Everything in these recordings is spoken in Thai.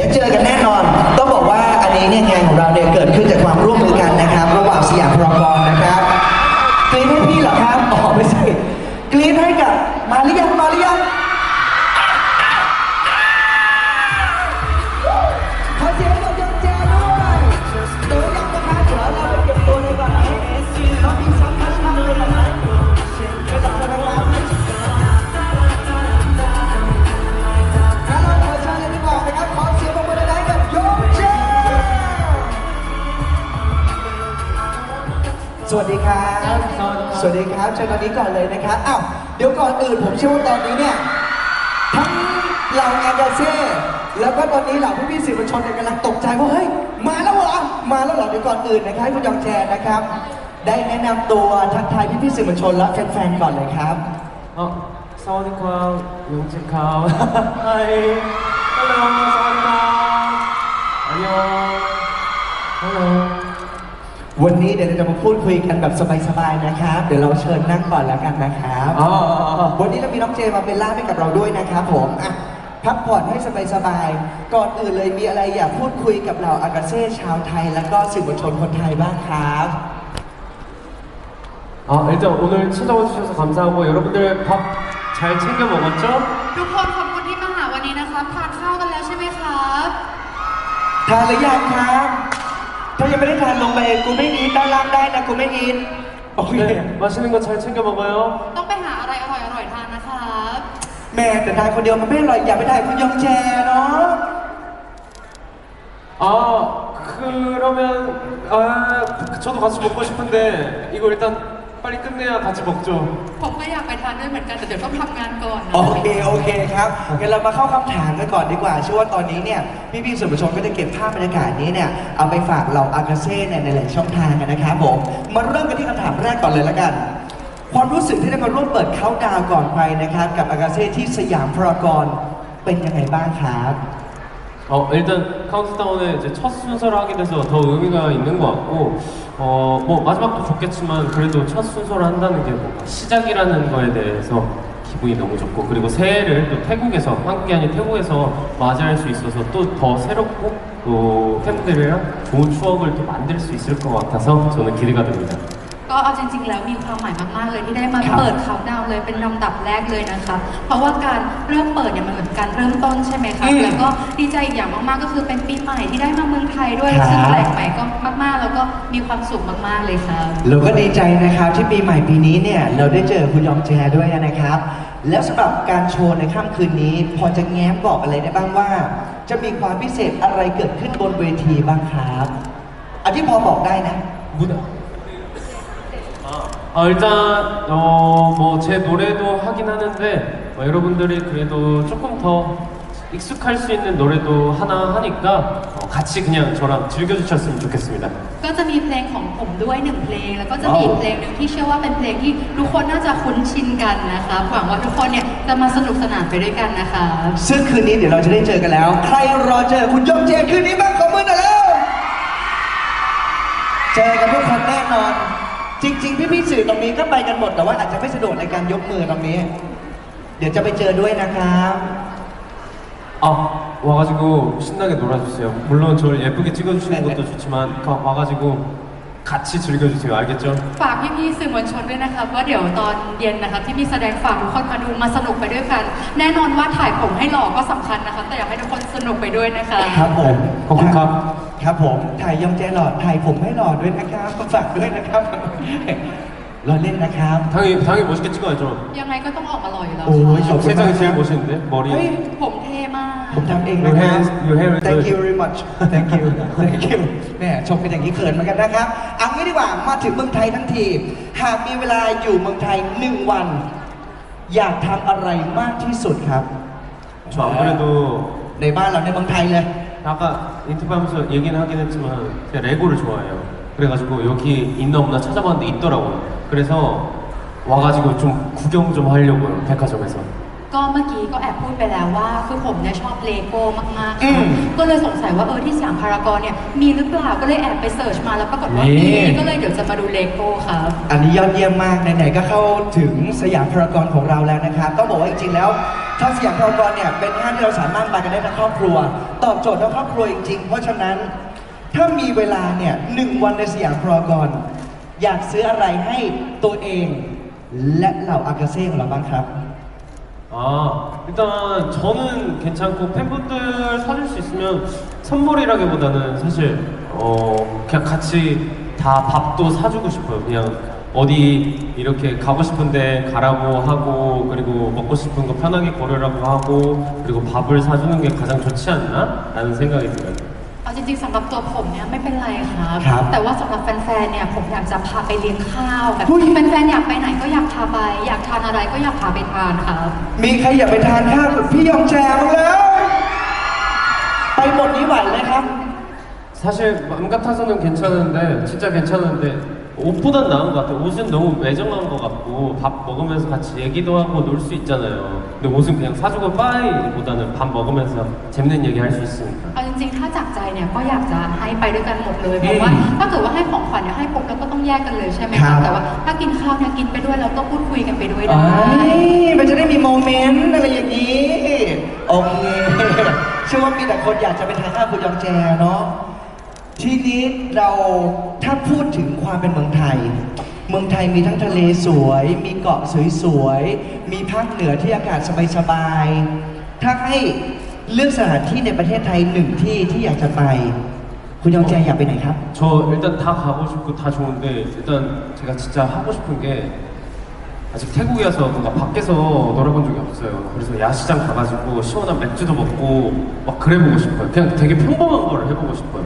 ดี๋ยวเจอกันแน่นอน สวัสดีครับเชิญตอนนี้ก่อนเลยนะครับ อ้าว เดี๋ยวก่อนอื่นผมเชื่อว่าตอนนี้เนี่ย ทั้งเหล่างานกาเซ่ แล้วก็ตอนนี้เหล่าพี่พี่ๆสื่อมวลชนเนี่ยกำลังตกใจว่าเฮ้ย มาแล้วเหรอ มาแล้วเหรอ เดี๋ยวก่อนอื่นนะครับให้คุณยองแจนะครับ ได้แนะนำตัวทักทายพี่พี่ๆสื่อมวลชนและแฟนๆก่อนเลยครับ 어, 사와디카, 용지카, 하이, 헬로, 사와디카, 안녕, 헬로. วันนี้เดี๋ยวเราจะมาพูดคุยกันแบบสบายๆนะครับ เดี๋ยวเราเชิญนั่งก่อนแล้วกันนะครับ 아, 아, 아. วันนี้เรามีน้องเจมาเป็นล่ามให้กับเราด้วยนะครับผมอ่ะพักผ่อนให้สบายๆ ก่อนอื่นเลยมีอะไรอยากพูดคุยกับเราอากาเซ่ชาวไทย แล้วก็สื่อมวลชนคนไทยบ้างครับ 아, 일단 오늘 찾아와 주셔서 감사하고 여러분들 밥 잘 챙겨 먹었죠? ทุกคนขอบคุณที่มาหาวันนี้นะครับทานข้าวกันแล้วใช่ไหมครับ ทานหรือยังครับ ถ้ายังไม่ได้ทานลงไปกูไม่อีทด้านล่างได้นะกูไม่อีทโอเค 네, 맛있는 거 잘 챙겨 먹어요. ต้องไปหาอะไรอร่อยๆทานนะครับ แม่แต่ทานคนเดียวมันไม่อร่อยอย่าไปได้คุณยองแจเนาะ 아, 그러면 아, 저도 같이 먹고 싶은데 이거 일단 빨리 끝내야 같이 먹죠. ผมก็อยากไปทานด้วยเหมือนกันแต่เดี๋ยวต้องทำงานก่อนนะ โอเคโอเคครับงั้นเรามาเข้าคำถามกันก่อนดีกว่าเชื่อว่าตอนนี้เนี่ยพี่ๆสื่อมวลชนก็จะเก็บภาพบรรยากาศนี้เนี่ยเอาไปฝากเราอากาเซ่เนี่ยในหลายช่องทางกันนะครับผมมาเริ่มกันที่คำถามแรกก่อนเลยละกัน ความรู้สึกที่ได้มาร่วมเปิดเขาน์ดาวน์ก่อนใครนะครับ กับอากาเซ่ที่สยามพารากอนเป็นยังไงบ้างครับ 어, 일단 카운트다운에 이제 첫 순서를 하게 돼서 더 의미가 있는 것 같고, 어, 뭐 마지막도 좋겠지만 그래도 첫 순서를 한다는 게 뭔가 시작이라는 거에 대해서 기분이 너무 좋고 그리고 새해를 또 태국에서 한국이 아닌 태국에서 맞이할 수 있어서 또 더 새롭고 또 팬들이랑 좋은 추억을 또 만들 수 있을 것 같아서 저는 기대가 됩니다. ก็เอาจริง ๆ แล้วมีความหมายมากๆเลยที่ได้มาครับเปิดเขาน์ดาวน์เลยเป็นลำดับแรกเลยนะคะ เพราะว่าการเริ่มเปิดเนี่ยมันเหมือนการเริ่มต้นใช่ไหมคะอืมแล้วก็ดีใจอีกอย่างมากๆก็คือเป็นปีใหม่ที่ได้มาเมืองไทยด้วยครับ ซึ่งแปลกใหม่ก็มากๆ แล้วก็มีความสุขมากๆเลยค่ะ เราก็ดีใจนะครับที่ปีใหม่ปีนี้เนี่ยเราได้เจอคุณยองแจด้วยนะครับ แล้วสำหรับการโชว์ในค่ำคืนนี้ พอจะแง้มบอกอะไรได้บ้างว่า จะมีความพิเศษอะไรเกิดขึ้นบนเวทีบ้างครับอันที่พอบอกได้นะ 무 대. 아, 일단 어, 뭐 제 노래도 하긴 하는데 어, 여러분들이 그래도 조금 더 익숙할 수 있는 노래도 하나 하니까 어, 같이 그냥 저랑 즐겨주셨으면 좋겠습니다. ก็จะมีเพลงของผมด้วยหนึ่งเพลง แล้วก็จะมีอีกเพลงหนึ่งที่เชื่อว่าเป็นเพลงที่ทุกคนน่าจะคุ้นชินกันนะคะหวังว่าทุกคนเนี่ยจะมาสนุกสนานไปด้วยกันนะคะ ซึ่งคืนนี้เดี๋ยวเราจะได้เจอกันแล้ว ใครรอเจอคุณยองแจคืนนี้บ้างขอมือหน่อยแล้วเจอกันทุกคนแน่นอน จริง ๆ พี่ๆสื่อตรงนี้ก็ไปกันหมดแต่ว่าอาจจะไม่สะดวกในการยกมือตรงนี้ เดี๋ยวจะไปเจอด้วยนะครับ 아 와가지고 신나게 놀아주세요. 물론 저를 예쁘게 찍어주시는 것도 좋지만 가- 와가지고 같이 즐겨주세요. 알겠죠? ฝากพี่ๆสื่อมวลชนด้วยนะครับว่าเดี๋ยวตอนเย็นนะครับที่มีแสดงฝากทุกคนมาดูมาสนุกไปด้วยกัน แน่นอนว่าถ่ายผมให้หล่อก็สำคัญนะครับแต่อยากให้ทุกคนสนุกไปด้วยนะคะ ครับผม ขอบคุณครับ ครับผม ถ่ายยองแจหล่อถ่ายผมให้หล่อด้วยนะครับฝากด้วยนะครับรอเล่นนะครับ 당연히 당연히 멋있게 찍어야죠. ยังไงก็ต้องออกมาหล่ออยู่แล้ว โอ้ย ค่ะ 세상에 제일 멋있는데 เฮ้ย 머리. ผมเท่มาก ผมทำเอง Your นะครั hair บ is your hair is Thank you good. very much Thank you Thank you แหม่ชมกันอย่างนี้เขินเหมือนกันนะครับเอางี้ดีกว่า มาถึงเมืองไทยทั้งที หากมีเวลาอยู่เมืองไทยหนึ่งวัน อยากทำอะไรมากที่สุดครับ 저 안 그래도 ในบ้านเราในเมืองไทยเลย 아까 인터뷰 하면서 얘기는 하긴 했지만 제가 레고를 좋아해 요. 그래가지고 여기 있나 없나 찾아봤는데 있더라고 요. 그래서 와가지고 좀 구경 좀 하려고 요. 백화점에 서. ก็เมื่อกี้ก็แอบพูดไปแล้วว่าคือผมเนี่ยชอบเลโก้มากๆค่ะก็เลยสงสัยว่าเออที่สยามพารากอนเนี่ยมีหรือเปล่าก็เลยแอบไปเสิร์ชมาแล้วปรากฏว่ามีก็เลยเดี๋ยวจะมาดูเลโก้ครับ อันนี้ยอดเยี่ยมมากไหนๆก็เข้าถึงสยามพารากอนของเราแล้วนะครับต้องบอกว่าจริงๆแล้ว ทางสยามพารากอนเนี่ยเป็นห้างที่เราสามารถมากันได้ทั้งครอบครัว ตอบโจทย์ทั้งครอบครัวจริงๆ เพราะฉะนั้น ถ้ามีเวลาเนี่ยหนึ่งวันในสยามพารากอนอยากซื้ออะไรให้ตัวเอง และเหล่าอากาเซ่ของเราบ้างครับ 아, 일단 저는 괜찮고 팬분들 사줄 수 있으면 선물이라기보다는 사실 어 그냥 같이 다 밥도 사주고 싶어요. 그냥 어디 이렇게 가고 싶은데 가라고 하고 그리고 먹고 싶은 거 편하게 고르라고 하고 그리고 밥을 사주는 게 가장 좋지 않나? 라는 생각이 들어요. เอาจริงๆสำหรับตัวผมเนี่ยไม่เป็นไรครับ ครับ แต่ว่าสำหรับแฟนๆเนี่ยผมอยากจะพาไปเลี้ยงข้าวแบบ หุ้ย แฟนๆอยากไปไหนก็อยากพาไป อยากทานอะไรก็อยากพาไปทานครับ มีใครอยากไปทานข้าวกับพี่ยองแจมางแล้ว ไปหมดนี้ไหวไหมครับ 사실 맘 같아서는 괜찮은데 진짜 괜찮은데 옷보단 나은 것 같아요. 옷은 너무 매정한 것 같고 밥 먹으면서 같이 얘기도 하고 놀 수 있잖아요. 근데 옷은 그냥 사주고 빠이보다는 밥 먹으면서 재밌는 얘기 할 수 있으니까. เอาจริงๆ ถ้าจากใจเนี่ยก็อยากจะให้ไปด้วยกันหมดเลย เพราะว่า อืม ถ้าเกิดว่าให้ของขวัญเนี่ยให้ปุ๊บแล้วก็ต้องแยกกันเลยใช่ไหมค ครั รับบ แต่ว่าถ้ากินข้าวเนี่ยกินไปด้วยแล้วก็พูดคุยกันไปด้วย อ๋ ได้ อมันจะได้มีโมเมนต์อะไรอย่างนี้ โอเค เชื่อว่ามีแต่คนอยากจะไปทานข้าวคุณยองแจเนาะ ทีนี้เราถ้าพูดถึงความเป็นเมืองไทย เมืองไทยมีทั้งทะเลสวย มีเกาะสวยๆ มีภาคเหนือที่อากาศสบายๆ ถ้าให้เลือกสถานที่ในประเทศไทยหนึ่งที่ที่อยากจะไป คุณยองแจอยากไปไหนครับ 저 일단 다 가고 싶고 다 좋은데 일단 제가 진짜 하고 싶은 게 아직 태국이어서 뭔가 밖에서 놀아본 적이 없어요. 그래서 야시장 가가지고 시원한 맥주도 먹고 막 그래보고 싶어요. 그냥 되게 평범한 거를 해보고 싶어요.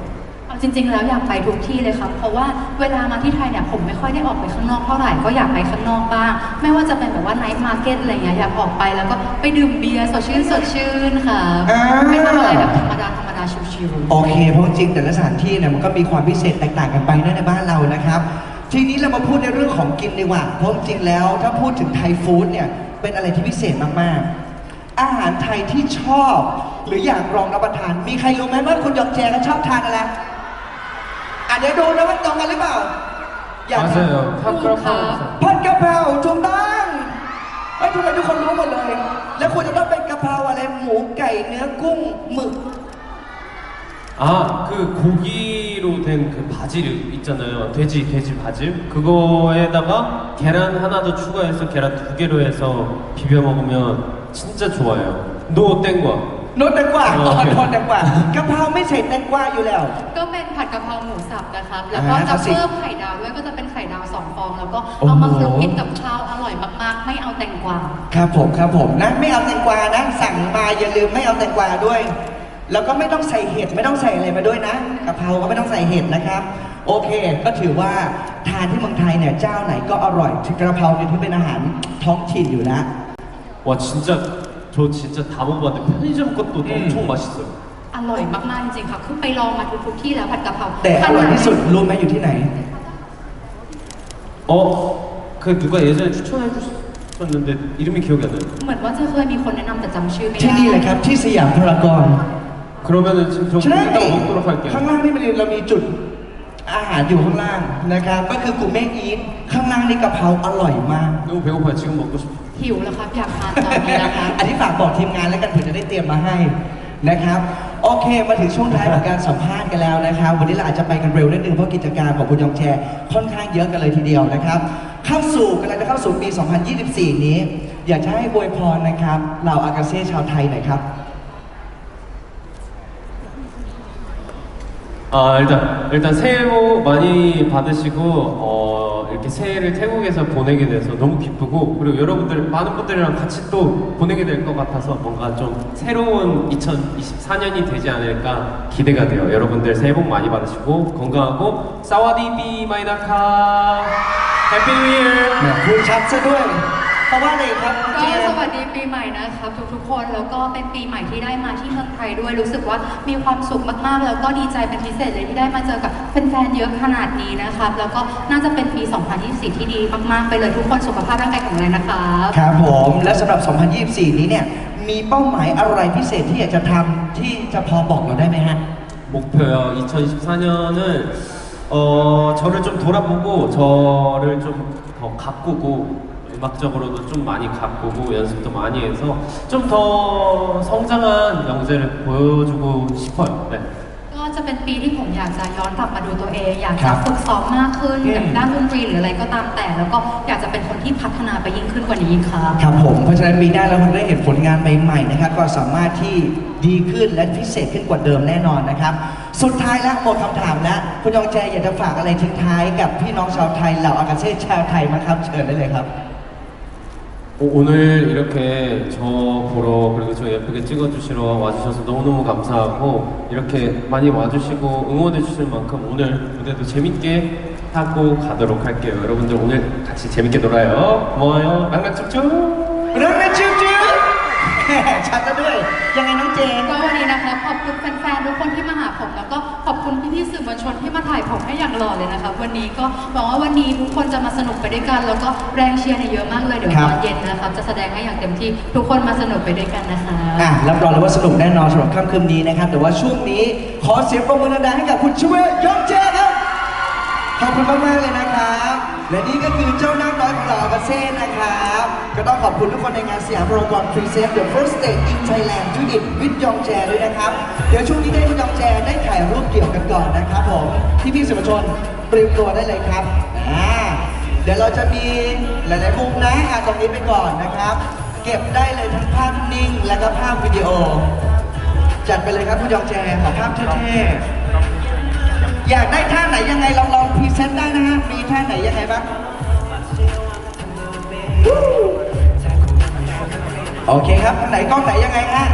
เอาจริง ๆ แล้วอยากไปทุกที่เลยครับ เพราะว่าเวลามาที่ไทยเนี่ยผมไม่ค่อยได้ออกไปข้างนอกเท่าไหร่ก็อยากไปข้างนอกบ้าง ไม่ว่าจะเป็นแบบว่าไนท์มาร์เก็ตอะไรเงี้ยอยากออกไปแล้วก็ไปดื่มเบียร์สดชื่นสดชื่นค่ะอ่าไม่ทำอะไรแบบธรรมดาธรรมดาชิวๆโอเคเพราะจริงแต่ละสถานที่เนี่ยมันก็มีความพิเศษแตกต่างกันไปนะในบ้านเรานะครับ ทีนี้เรามาพูดในเรื่องของกินดีกว่าเพราะจริงแล้วถ้าพูดถึงไทยฟู้ดเนี่ยเป็นอะไรที่พิเศษมากๆอาหารไทยที่ชอบ หรืออยากลองรับประทาน มีใครรู้ไหมว่าคุณหยอกแจก็ชอบทานอะไรอะ เดี๋ยวดูนะว่าตรงกันหรือเปล่า อยากทาน 맞아요. 탑그라파고 ผัดกะเพราถูกต้องเอ้ยทำไมทุกคนรู้หมดเลย แล้วควรจะต้องเป็นกะเพราอะไรหมูไก่เนื้อกุ้งหมึก 아, 그 고기로 된 그 바질 있잖아요. 돼지, 돼지 바질. 그거에다가 계란 하나 더 추가해서 계란 두 개로 해서 비벼 먹으면 진짜 좋아요. 노 땡과. โน้ตแตงกวาอ๋อนแตงกวากะเพราไม่ใส่แตงกวาอยู่แล้ว ก็เป็นผัดกะเพราหมูสับนะครับ แล้วก็จะเพิ่มไข่ดาวด้วยก็จะเป็นไข่ดาวสองฟอง แล้วก็เอามาคลุกกินกับข้าวอร่อยมากๆ ไม่เอาแตงกวา ครับผมครับผมนะไม่เอาแตงกวานะสั่งมาอย่าลืมไม่เอาแตงกวาด้วย แล้วก็ไม่ต้องใส่เห็ดไม่ต้องใส่อะไรมาด้วยนะกะเพราก็ไม่ต้องใส่เห็ดนะครับ โอเค ก็ถือว่าทานที่เมืองไทยเนี่ยเจ้าไหนก็อร่อยกระเพราเนี่ยถือเป็นอาหารท้องถิ่นอยู่แล้ว哇，진짜 저 진짜 다 먹어봤는데 편의점 것도 음. 엄청 맛있어요. อร่อยมากๆจริงๆค่ะ คือไปลองมาทุกๆที่แล้วผัดกะเพรา แต่อร่อยที่สุดรู้ไหมอยู่ที่ไหน 어, 그 누가 예전에 추천해 주셨는데 이름이 기억이 안 나요. เหมือนว่าจะเคยมีคนแนะนำแต่จำชื่อไม่ได้ ที่นี่เลยครับที่สยามพารากอน 그러면은 지금 저 ใช่ 일단 먹도록 할게요. ข้างล่างนี่มันเรามีจุดอาหารอยู่ข้างล่างนะครับ ก็คือกูเม่อีทข้างล่างนี่กะเพราอร่อยมาก 너무 배고파요. 지금 먹고 싶어. หิวแล้วครับ อยากทานตอนนี้นะคะ อันนี้ฝากบอกทีมงานแล้วกันเผื่อจะได้เตรียมมาให้นะครับ โอเคมาถึงช่วงท้ายของการสัมภาษณ์กันแล้วนะครับ วันนี้เราอาจจะไปกันเร็วนิดนึงเพราะกิจการของคุณยองแชร์ค่อนข้างเยอะกันเลยทีเดียวนะครับ เข้าสู่กำลังจะเข้าสู่ปี 2024 นี้ อยากจะให้อวยพรนะครับเหล่าอากาเซ่ชาวไทยหน่อยครับ 아 일단 일단 새해 복 많이 받으시고 어, 이렇게 새해를 태국에서 보내게 돼서 너무 기쁘고 그리고 여러분들 많은 분들이랑 같이 또 보내게 될 것 같아서 뭔가 좀 새로운 2024년이 되지 않을까 기대가 돼요. 여러분들 새해 복 많이 받으시고 건강하고 사와디비 마이나카 해피 뉴 이어 네, 불 잡채 도 ชัดซะด้วย เพราะว่าอะไรครับคุณ ก็ เจ ส มส์ วัสดีปีใหม่นะครับทุกๆคน แล้วก็เป็นปีใหม่ที่ได้มาที่เมืองไทยด้วย รู้สึกว่ามีความสุขมากๆ แล้วก็ดีใจเป็นพิเศษเลยที่ได้มาเจอกับแฟนๆ เยอะขนาดนี้นะครับ แล้วก็น่าจะเป็นปี 2024 ที่ดีมากๆ ไปเลยทุกคนสุขภาพร่างกายแข็งแรงนะครับ ครับผมและสำหรับ 2024 นี้เนี่ยมีเป้าหมายอะไรพิเศษที่อยากจะทำที่จะพอบอกเราได้ไหมฮะ 목표요. 2024년은 어 저를 좀 돌아보고 저를 좀 더 가꾸고 그 음악적으로도 좀 많이 가꾸고 연습도 많이 해서 좀 더 성장한 영재를 보여주고 싶어요. 네. ก็จะเป็นปีที่ผมอยากจะย้อนกลับมาดูตัวเอง อยาก ครั จะ บ ฝึกซ้อมมากขึ้น อืม กับด้านดนตรีหรืออะไรก็ตามแต่ แล้วก็อยากจะเป็นคนที่พัฒนาไปยิ่งขึ้นกว่านี้อีกครับ ครับผมเพราะฉะนั้นปีหน้าเราคงได้เห็นผลงานใหม่ๆนะครับก็สามารถที่ดีขึ้นและพิเศษขึ้นกว่าเดิมแน่นอนนะครับ สุดท้ายแล้วหมดคำถามแล้วคุณยองแจอยากจะฝากอะไรทิ้งท้ายกับพี่น้องชาวไทยเหล่าอากาเซ่ชาวไทยมั้งครับเชิญได้เลยครับ 오늘 이렇게 저 보러 그리고 저 예쁘게 찍어주시러 와주셔서 너무너무 감사하고 이렇게 많이 와주시고 응원해주실 만큼 오늘 무대도 재밌게 하고 가도록 할게요. 여러분들 오늘 같이 재밌게 놀아요. 고마워요. 랑랑쭉쭉 랑랑쭉 ชื่อจื้อชัดแล้วด้วย ยังไงน้องเจน ก็วันนี้นะคะขอบคุณแฟนๆทุกคนที่มาหาผม แล้วก็ขอบคุณพี่ๆสื่อมวลชนที่มาถ่ายผมให้อย่างหล่อเลยนะคะวันนี้ก็หวังว่าวันนี้ทุกคนจะมาสนุกไปด้วยกัน แล้วก็แรงเชียร์เนี่ยเยอะมากเลยเดี๋ยวครัตบอนเย็นนะครับจะแสดงให้อย่างเต็มที่ทุกคนมาสนุกไปด้วยกันนะคะ อะรับรองเลยว่าสนุกแน่นอนสำหรับค่ำคืนนี้นะครับ แต่ว่าช่วงนี้ขอเสียงปรบมือดังๆให้กับคุณช่วยยองเจครับ ขอบคุณมากๆเลยนะครับ และนี่ก็คือเจ้านาคน้อยของเราอากาเซ่นะครับ ก็ต้องขอบคุณทุกคนในงานสยามพารากอนพรีเซนต์ The First Stage in Thailand ทูดิตวิทยองแจด้วยนะครับ เดี๋ยวช่วงนี้ได้คุณยองแจได้ถ่ายรูปเกี่ยวกันก่อนนะครับผมที่พี่สื่อมวลชนเตรียมตัวได้เลยครับอ่าเดี๋ยวเราจะมีหลายๆมุมนะอะตรงนี้ไปก่อนนะครับ เก็บได้เลยทั้งภาพนิ่งและก็ภาพวิดีโอ จัดไปเลยครับคุณยองแจขอภาพเท่ๆ อยากได้ท่าไหนยังไงลองลองพรีเซนต์ได้นะฮะ มีท่าไหนยังไงบ้าง โอเคครับไหนกล้องไหนยังไงฮะ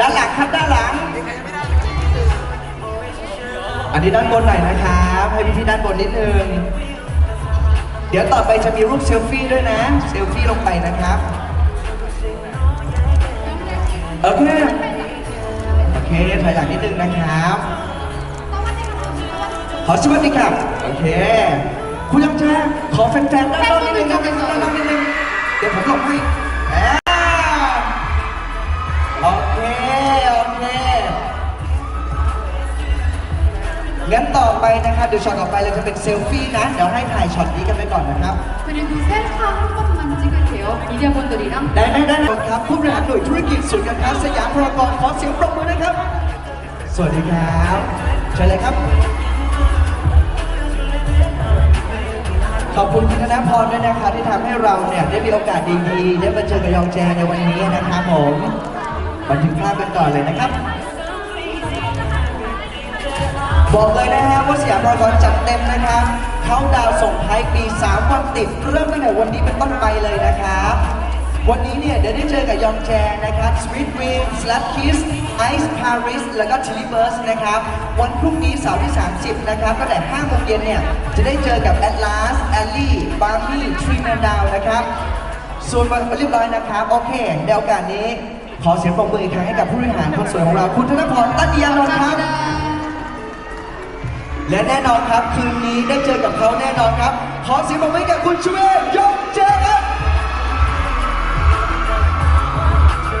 ด้านหลังครับด้านหลัง อันนี้ด้านบนหน่อยนะครับ ให้พี่ๆด้านบนนิดนึง เดี๋ยวต่อไปจะมีรูปเซลฟี่ด้วยนะ เซลฟี่ลงไปนะครับ โอเค โอเคถอยหลังนิดนึงนะครับ ขอสวัสดีครับ โอเค คุณยังแจ้ขอแฟนๆด้านนอกนิดนึงด้านนอกนิดนึงเดี๋ยวผมหลบให้โอเค โอเคงั้นต่อไปนะครับเดี๋ยวช็อตต่อไปเราจะเป็นเซลฟี่นะ เดี๋ยวให้ถ่ายช็อตนี้กันไปก่อนนะครับคุณดูแสงค่าให้พวกมันจิ้ง그리고 셀카 한 번만 찍을게 요. 미디어분들이랑 ได้ได้ได้ครับผู้บริหารหน่วยธุรกิจศูนย์การค้าสยามพารากอนขอเสียงปรบมือนะครับ สวัสดีครับเชิญเลยครับ ขอบคุณคุณธนพรด้วยนะคะ ที่ทำให้เราเนี่ยได้มีโอกาสดีๆ ได้มาเจอกับยองแจในวันนี้นะครับผมบันทึกภาพกันก่อนเลยนะครับ บอกเลยนะฮะว่าสยามพารากอนจัดเต็มนะครับเขาดาวส่งท้ายปี 3 วันติดเริ่มตั้งแต่วันนี้เป็นต้นไปเลยนะครับ วันนี้เนี่ยเดี๋ยวได้เจอกับยองแจนะครับ Sweet Dream Slap Kiss Ice Paris แล้วก็ Chili Burst นะครับ วันพรุ่งนี้เสาร์ที่ 30 นะครับตั้งแต่5โมงเย็นเนี่ยจะได้เจอกับ Atlas Alley Barbie Tree Man Down นะครับ ส่วนวันเรียบร้อยนะครับ โอเคในโอกาสนี้ ขอเสียงปรบมืออีกครั้งให้กับผู้บริหารคนสวยของเราคุณธนพรตันยานนท์ครับ และแน่นอนครับคืนนี้ได้เจอกับเขาแน่นอนครับ ขอเสียงปรบมือให้กับคุณชูเวยยงเจ